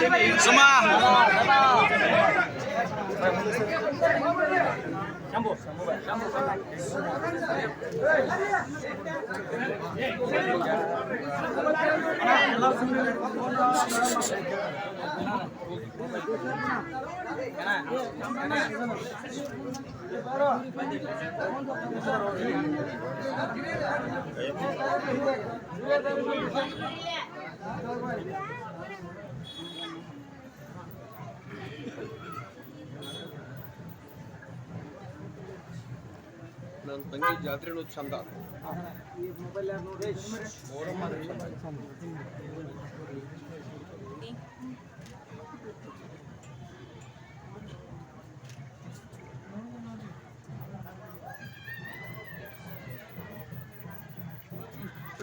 什么？ನನ್ನ ತಂಗಿ ಜಾತ್ರೆನೂ ಚಂದ.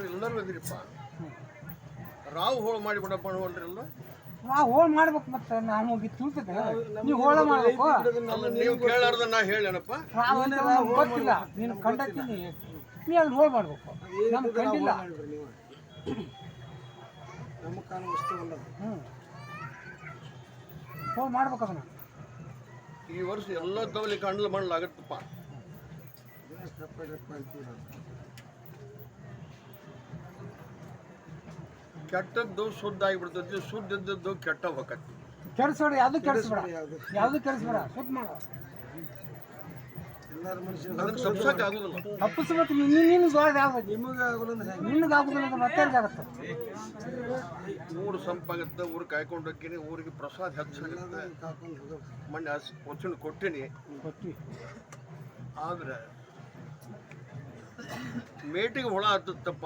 ಎಲ್ಲರೂ ಬಂದಿರಪ್ಪ ರಾವ್ ಹೋಳು ಮಾಡಿ ಬಿಡಪ್ಪ ಹೊಲ್ರಿಲ್ಲ ನಾ ಹೋಳ್ ಮಾಡ್ಬೇಕು ಮತ್ತೆ ನಾನು ಹೋಗಿ ತಿಳ್ತದೆ ನೀವು ಹೋಳ ಮಾಡ್ಬೇಕು. ನೀವು ಕೇಳಾರ್ದ ನಾ ಹೇಳೇನಪ್ಪ? ನಾವು ಗೊತ್ತಿಲ್ಲ. ನೀನು ಕಂಡಕ್ತೀನಿ ನೀ ಅಲ್ಲಿ ಹೋಳ್ ಮಾಡ್ಬೇಕು. ನಮ್ಗೆ ಕಂಡಿಲ್ಲ. ನಮ್ಮ ಕಾಲ ವಸ್ತು ಅಲ್ಲ ಹ್ಞೂ ಹೋಳ್ ಮಾಡ್ಬೇಕು ಅದನ್ನ. ಈ ವರ್ಷ ಎಲ್ಲ ತವಲಿ ಕಂಡ್ಲು ಮಾಡಲಾಗತ್ತಪ್ಪ ಕೆಟ್ಟದ್ದು ಶುದ್ಧ ಆಗಿಬಿಡ್ತೈತಿ ಶುದ್ಧ ಇದ್ದದ್ದು ಕೆಟ್ಟ ಹೋಗತ್ತೆ ಕೆಡಿಸ್ಬೇಡ ಯಾವುದು ಕೆಡಿಸ್ಬೇಡ ಯಾವ್ದು? ಯಾವ್ದು ಕೆಡಿಸ್ಬೇಡ ಸುತ್ತ ಮಾಡು. ಅದಕ್ಕೆ ಆಗೋದಿಲ್ಲ ಆಗುದಿಲ್ಲ. ತಪ್ಪಿಸ್ಬೇಕು ನೀನು ನೀನು ದೊಡ್ಡ ಯಾವ್ದು ನಿಮಗೆ ಆಗೋಲ್ಲ ಅಂದ್ರೆ ಹೆಂಗೆ? ನಿನ್ಗೆ ಆಗುದಿಲ್ಲ ಮತ್ತೆ ಆಗುತ್ತೆ ಊರು ಸಂಪಾಗತ್ತೆ ಊರು ಕಾಯ್ಕೊಂಡು ಹೋಗ್ತೀನಿ ಊರಿಗೆ ಪ್ರಸಾದ ಹೆಚ್ಚಾಗುತ್ತೆ ಮೊನ್ನೆ ವಚನ ಕೊಟ್ಟಿನಿ. ಗೊತ್ತಿ ಆದ್ರೆ ಮೇಟಿಗೆ ಹುಳ ಹತ್ತತ್ತಪ್ಪ.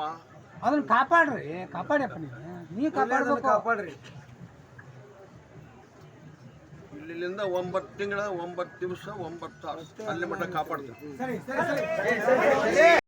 ಅದನ್ನ ಕಾಪಾಡ್ರಿ ಕಾಪಾಡ್ಯಪ್ಪ ನೀವು ನೀ ಕಾಪಾಡ್ಬೇಕು. ಕಾಪಾಡ್ರಿ. ಇಲ್ಲಿಂದ ಒಂಬತ್ತು ತಿಂಗಳ ಒಂಬತ್ತು ದಿವಸ ಒಂಬತ್ತು ತಾಸು ಅಲ್ಲಿ ಮಟ್ಟ ಕಾಪಾಡ್ತೀವಿ. ಸರಿ ಸರಿ ಸರಿ.